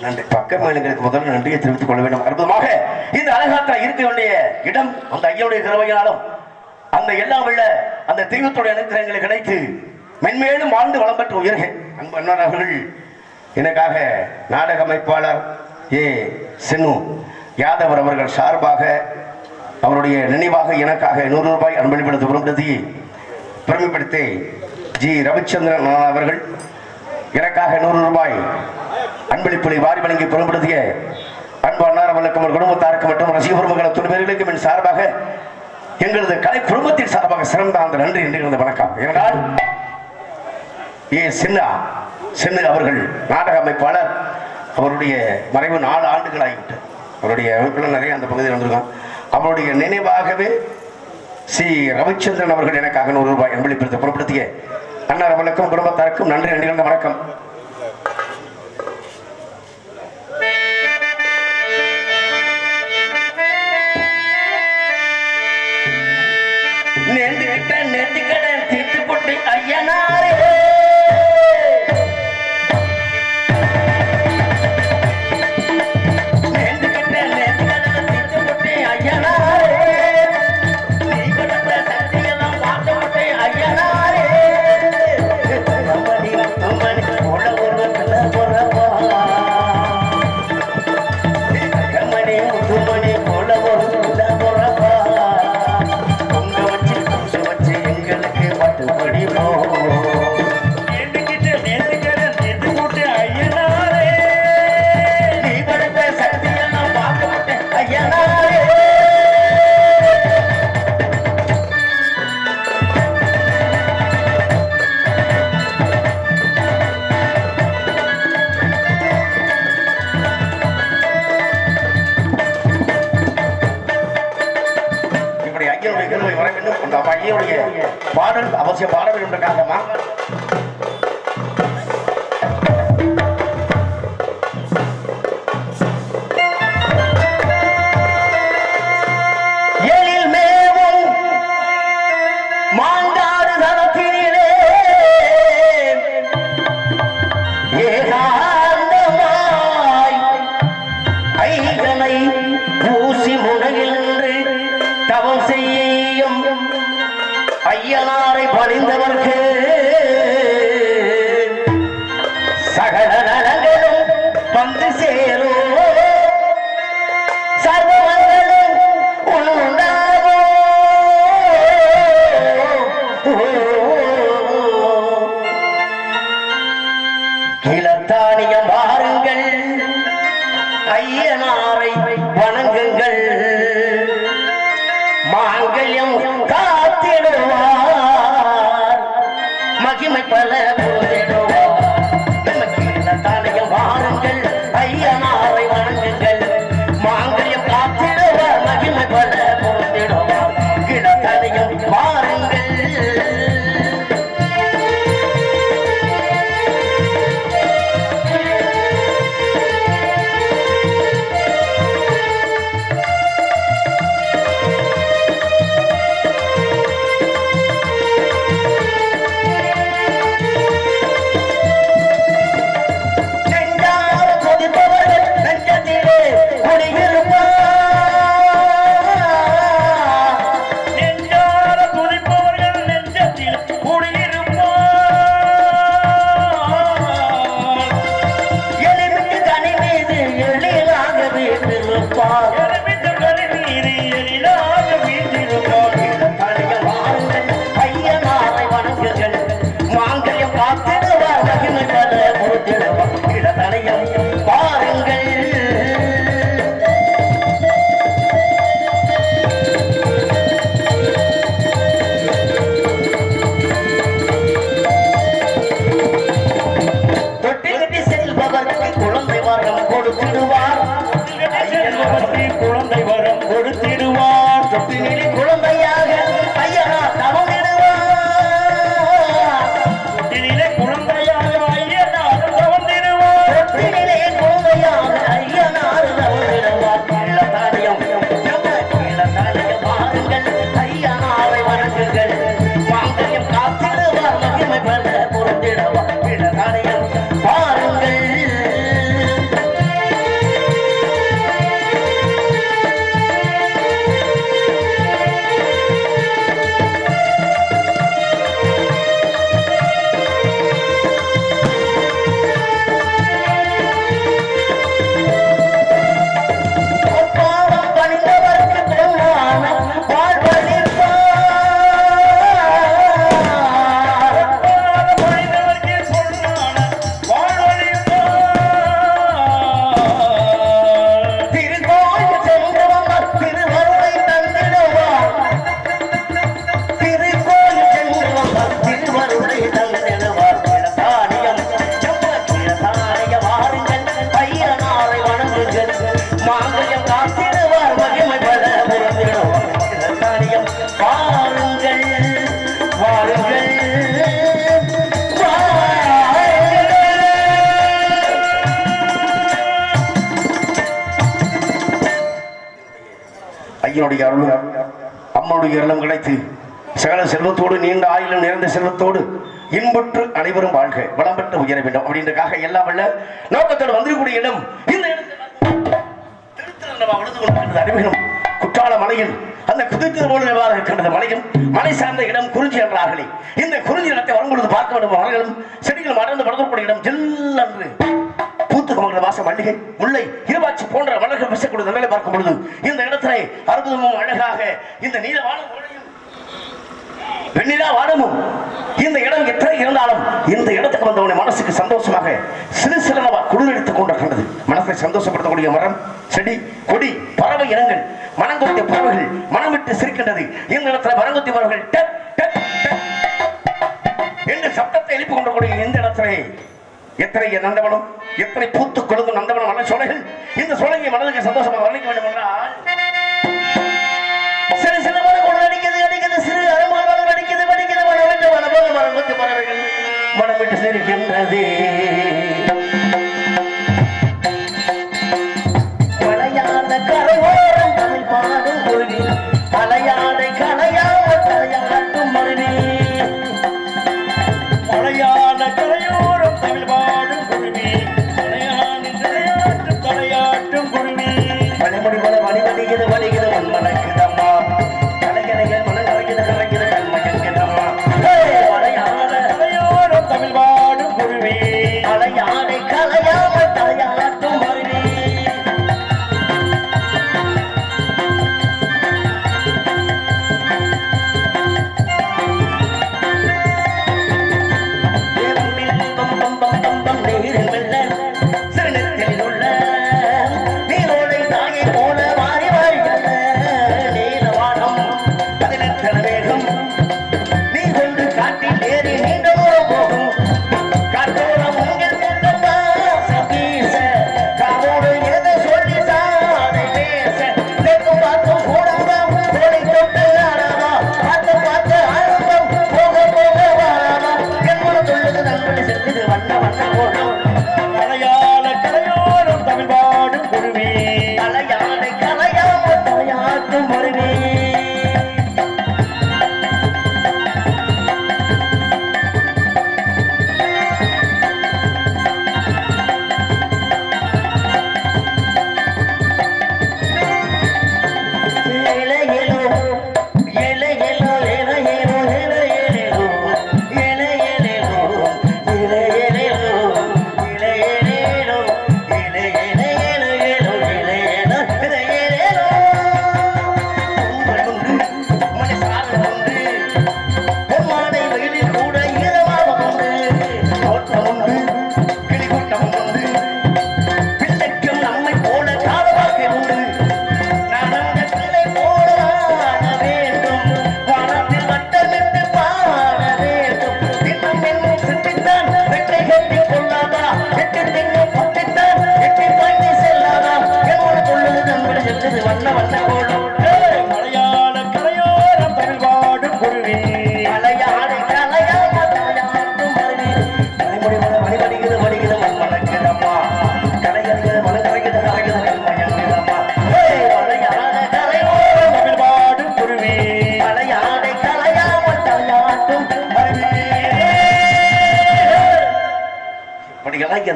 நன்றி. பக்க மாநிலங்களுக்கு முதல்ல நன்றியை தெரிவித்துக் கொள்ள வேண்டும். அற்புதமாக இந்த அழகாத்தில் இருக்க வேண்டிய இடம் அந்த ஐயனுடைய கிருவையாலும் அந்த எல்லாம் உள்ள அந்த தெய்வத்துடைய அனுகிரகங்களை கிடைத்து மென்மேலும் வாழ்ந்து வளம் பெற்று உயர்க அன்பு அண்ணன் அவர்கள் எனக்காக நாடக அமைப்பாளர் ஏ. சென்னு யாதவர் அவர்கள் சார்பாக அவருடைய நினைவாக எனக்காக நூறு ரூபாய் அன்பளிப்படுத்த விரும்புத்தி பெருமைப்படுத்தி ஜி. ரவிச்சந்திரன் அவர்கள் எனக்காக நூறு ரூபாய் அன்பளிப்புகளை வாரி வழங்கி புறம்படுத்திய அன்பு அன்னார வழக்கம் ஒரு குடும்பத்தாருக்கு மற்றும் ரசிக பெருமக்கள் துணிவர்களுக்கும் என் சார்பாக எங்களது கலை குடும்பத்தின் சார்பாக சிறந்த அந்த நன்றி என்று வணக்கம். என்றால் ஏ சின்னா சின்னு அவர்கள் நாடக அமைப்பாளர் அவருடைய மறைவு நாலு ஆண்டுகள் ஆகிவிட்டு அவருடைய அமைப்பில் நிறைய அந்த பகுதியில் வந்திருக்கோம். அவருடைய நினைவாகவே சி. ரவிச்சந்திரன் அவர்கள் எனக்காக நூறு ரூபாய் அன்பளிப்பிற்கு புறப்படுத்திய அன்னார் அவர்களுக்கும் குடும்பத்தாருக்கும் நன்றி நன்றி வணக்கம். கிளத்தானியம் வாருங்கள். ஐயனாரை வணங்குங்கள். ஐயனுடைய அருளும் அம்மனுடைய அருளும் கிடைத்து சகல செல்வத்தோடு நீண்ட ஆயுளும் நிறைந்த செல்வத்தோடு இன்பற்று அனைவரும் வாழ்க. வளம் பெற்று உயர வேண்டும். அப்படின்றக்காக எல்லாம் வல்ல நோக்கத்தோடு வந்திருக்கூடிய இடம் இந்த இடத்தில் திருத்திருந்தவா அறிவிலும் குற்றால மலையில் அந்த குதித்து போல இருக்கின்றது மலையும் மலை சார்ந்த இடம் குறிஞ்சி என்றார்களே. இந்த குறிஞ்சி இடத்தை வரும்பொழுது பார்க்க வேண்டும்? மலர்களும் செடிகள் அடர்ந்து வளர்க்கக்கூடிய இடம் ஜில்லென்று பூத்து கமங்கிற வாச மல்லிகை முல்லை இருபாட்சி போன்ற வளர்கள் வீசக்கூடிய நிலையை பார்க்கும் பொழுது இந்த இடத்திலே அற்புதமும் அழகாக இந்த நீலவானம் ஓடையும் வெண்ணிலா வானமும் இந்த இடம் எத்தனை இருந்தாலும் இந்த இடத்துக்கு வந்தவனை மனசுக்கு சந்தோஷமாக சிறு சிறனவா குளிரெடுத்துக் கொண்டிருக்கின்றது மனசை சந்தோஷப்படுத்தக்கூடிய மரம் செடி கொடி பறவை இனங்கள் மனங்கொத்திய பறவைகள் மனம் விட்டு சிரிக்கின்றது இந்த இடத்துல மரங்குத்தி பறவைகள் என்று சப்தத்தை எழுப்பிக் கொண்டக்கூடிய இந்த இடத்திலே எத்தனை நந்தவனம் எத்தனை பூத்து கொழுங்கும் நந்தவனம் மன சோலைகள்? இந்த சோலையை மனதுக்கு சந்தோஷமாக வர்ணிக்க வேண்டும் என்றால் சிறு சிறு மரம் கொண்டு அடிக்கிறது அடிக்கிறது சிறு அருமானம் அடிக்கிறது வடிக்கிறது மனம் விட்டு மனபோக மரம் கொத்து பறவைகள் மனம் விட்டு சிரிக்கின்றது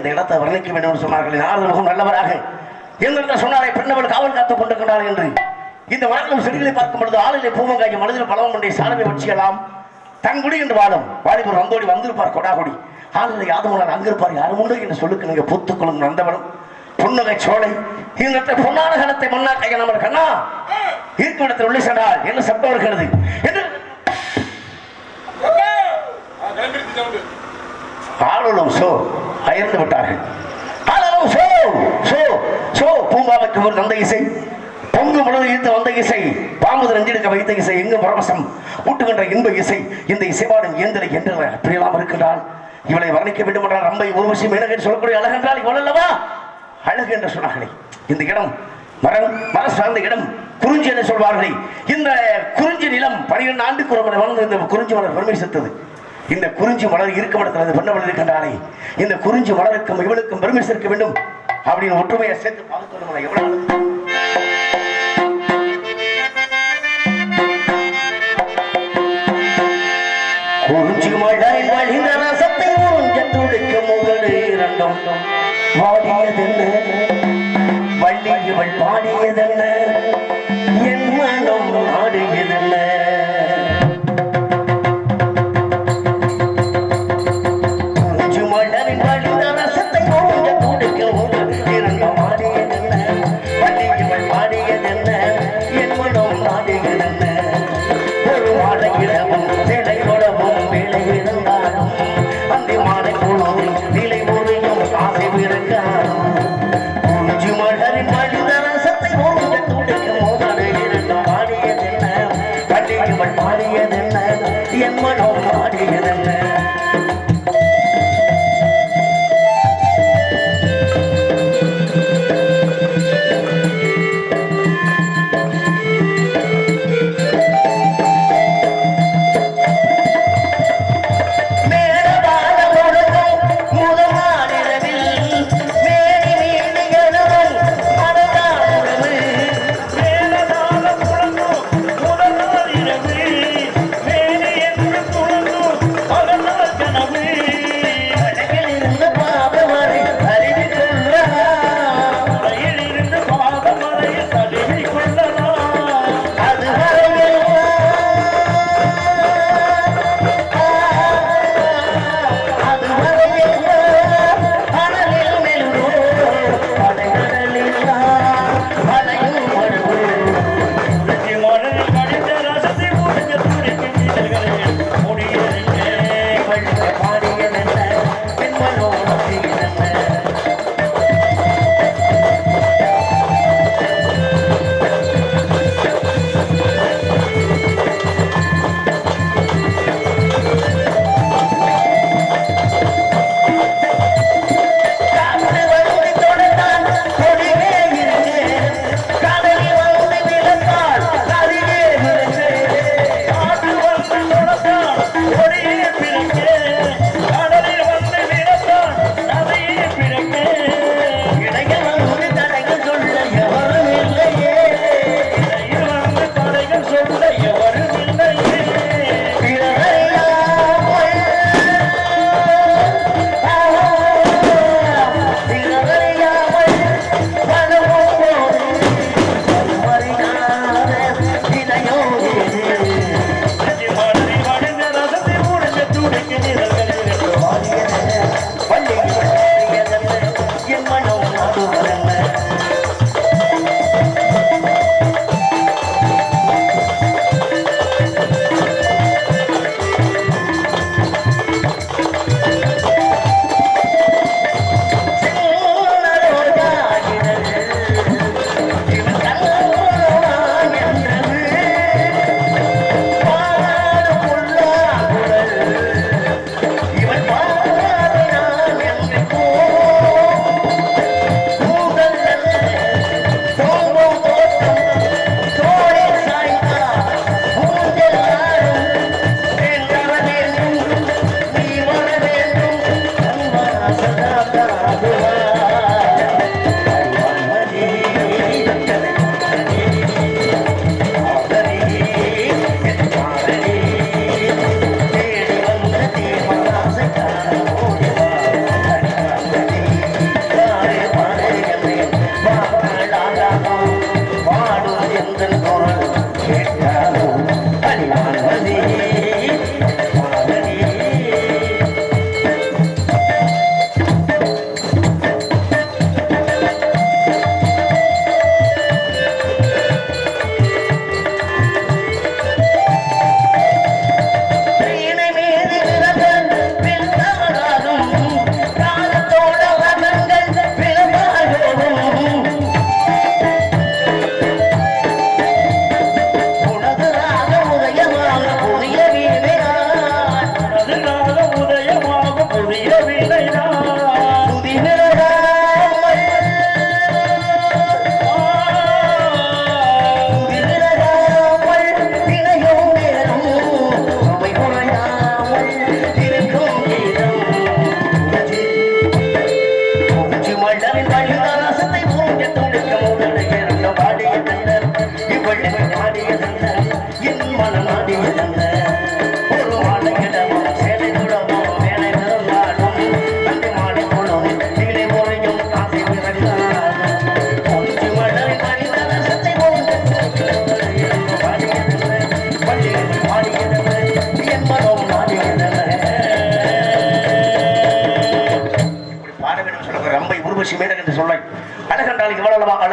இந்த இடத்தை வர்ணிக்க வேண்டும் என்று சொன்னார்கள். நாரத முகம் நல்லவராக? எங்கிட்ட சொன்னாரே பெண்ணவள் காவல் காத்துக் கொண்டிருக்கிறாள் என்று. இந்த வளர்க்கும் செடிகளை பார்க்கும் பொழுது ஆளிலே பூமங்காய்க்கு மனதில் பழம் கொண்டே சாரவை வச்சிக்கலாம் தங்குடி என்று வாழும். வாலிபர் வந்தோடி வந்திருப்பார் கொடாகுடி. ஆளில் யாதவனர் அங்கிருப்பார் யாரும் உண்டு என்று சொல்லுக்கு நீங்க பூத்துக்குளும் நந்தவனம். புன்னகை சோலை. இந்த பொன்னான காலத்தை மண்ணா கைய நம்ம கண்ணா. இருக்கும் இடத்தில் உள்ளே சென்றால் என்ன சப்தம் இருக்கிறது? என்று ஆளும் சோ. அயர்ந்து விட்டார்கள். சோ சோ சோ பூங்காவுக்கு ஒரு நந்த இசை. பொங்கு முழுவதும் ஈர்த்து வந்த இசை. பாம்பு நெஞ்செடுக்க வைத்த இசை. எங்கும் பரவசம் ஊட்டுகின்ற இன்ப இசை. இந்த இசைவாடும் இயந்திர என்று அப்படியெல்லாம் இருக்கின்றால் இவளை வர்ணிக்க வேண்டும் என்றால் ரம்பை உருவசி மேனகன் சொல்லக்கூடிய அழகென்றால் இவள் அல்லவா? அழகு என்று சொன்னார்களே. இந்த இடம் மரம் மர சார்ந்த இடம். குறிஞ்சி என்று சொல்வார்களே. இந்த குறிஞ்சி நிலம் பனிரெண்டு ஆண்டுக்கு ஒரு முறை வளர்ந்து இந்த குறிஞ்சி மலர் பெருமை செத்தது. இந்த குறிஞ்சி மலர் இருக்கும் இடத்துல அது பண்ண இருக்கின்றானே இந்த குறிஞ்சி மலருக்கும் இவளுக்கும் பெருமை சேர்க்க வேண்டும். அப்படின்னு ஒற்றுமையை சேர்த்து பார்த்து சொல்லுங்க எவ்வளவு குறிஞ்சி மழை வழிந்த ரசத்தை வள்ளி இவள் பாடியதென்ன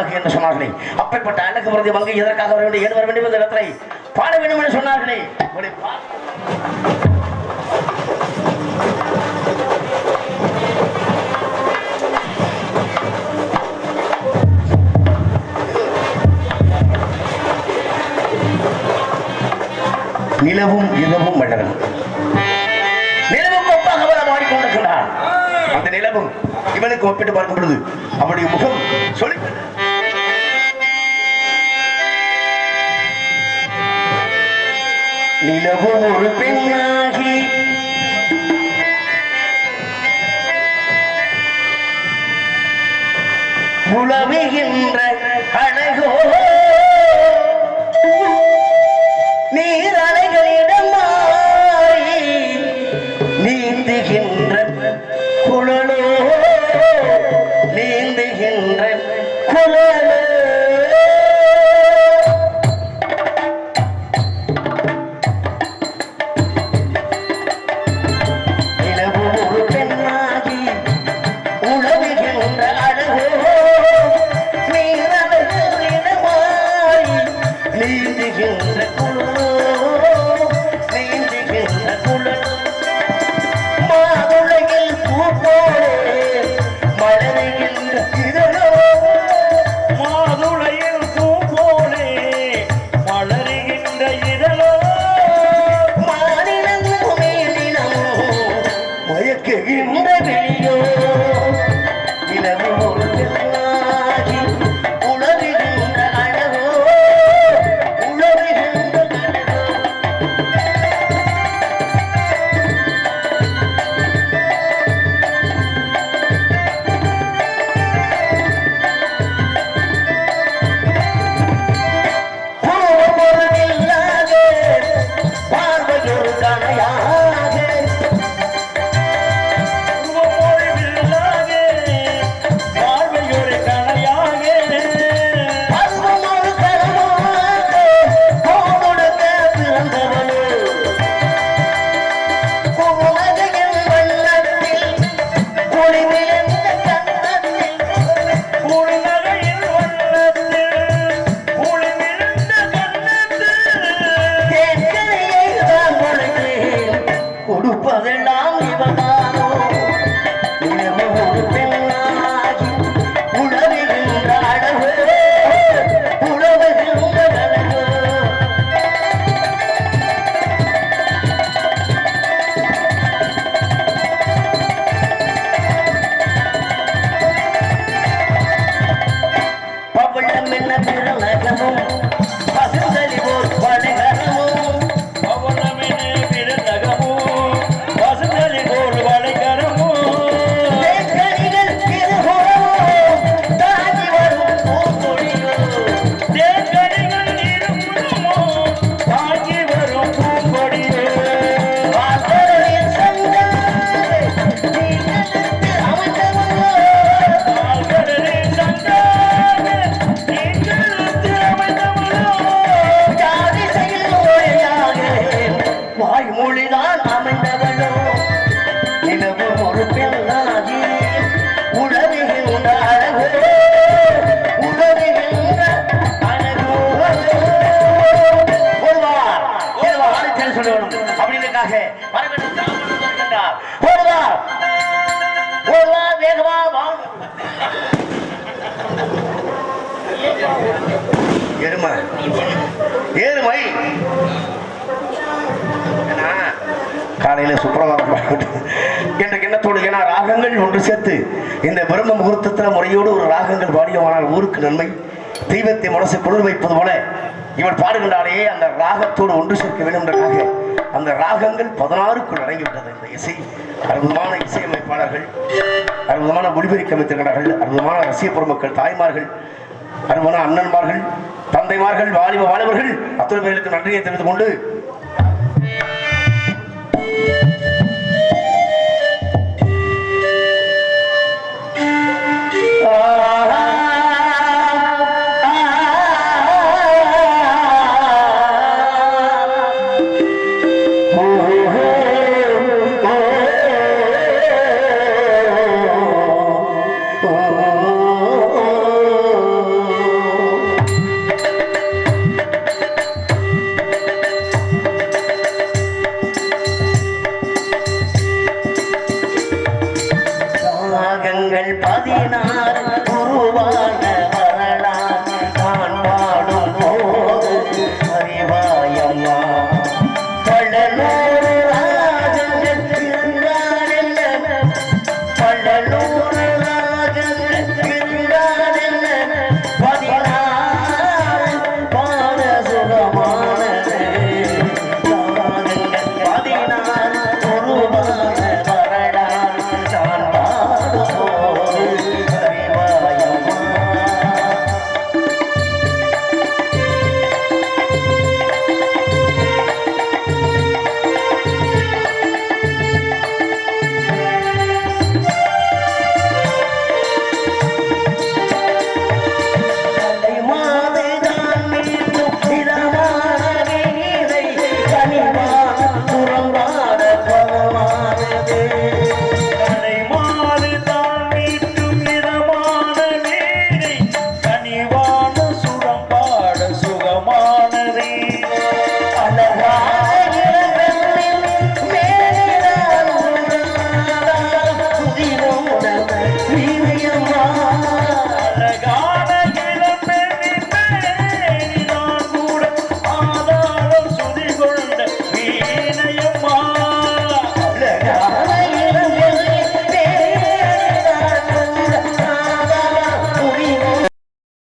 அழகு என்று சொன்னார்களே. அப்படிப்பட்ட அழகு பிரதி வங்கி எதற்காக வர வேண்டும் ஏன் வர வேண்டும் என்ற இடத்தை பாட வேண்டும் என்று சொன்னார்களே. நிலவும் இரவும் மலரும் நிலவும் ஒப்பாக அவள் மாறிக்கொண்டிருக்கிறான் அந்த நிலவும் இவனுக்கு ஒப்பிட்டு பார்க்கும் பொழுது அவனுடைய முகம் சொல்லி நிலவும் ஒரு பெண்ணாகி. உளவுகின்ற அழகோ. நீர் அலைகளிடம் நீந்துகின்ற குழலோ. நீந்துகின்ற குழல். மயக்குகின்ற வெளியோ நிலவு ஒரு ஒருவார் சொல்லணும். அப்படின்றக்காக வேகமா எருமை. ஏறுமை ஏன்னா, காலையில சுப்பிரபாதம் என்ற எண்ணத்தோடு ஏன்னா ராகங்கள் ஒன்று சேர்த்து இந்த பிரம்ம முகூர்த்தத்தில் முறையோடு ஒரு ராகங்கள் பாடியமானால் ஊருக்கு நன்மை. தெய்வத்தை மனசு குளிர் வைப்பது போல இவர் பாடுகின்றாலே அந்த ராகத்தோடு ஒன்று சேர்க்க வேண்டும் அந்த ராகங்கள் பதினாறுக்குள் அடங்கிவிட்டது இந்த இசை அற்புதமான இசையமைப்பாளர்கள் அற்புதமான ஒளிபெருக்க அமைத்திருக்கிறார்கள் அற்புதமான ரசிக பெருமக்கள் தாய்மார்கள் அற்புதமான அண்ணன்மார்கள் தந்தைமார்கள் வாலிப வாலிபர்கள் அத்தனை பேர்களுக்கு நன்றியை தெரிந்து கொண்டு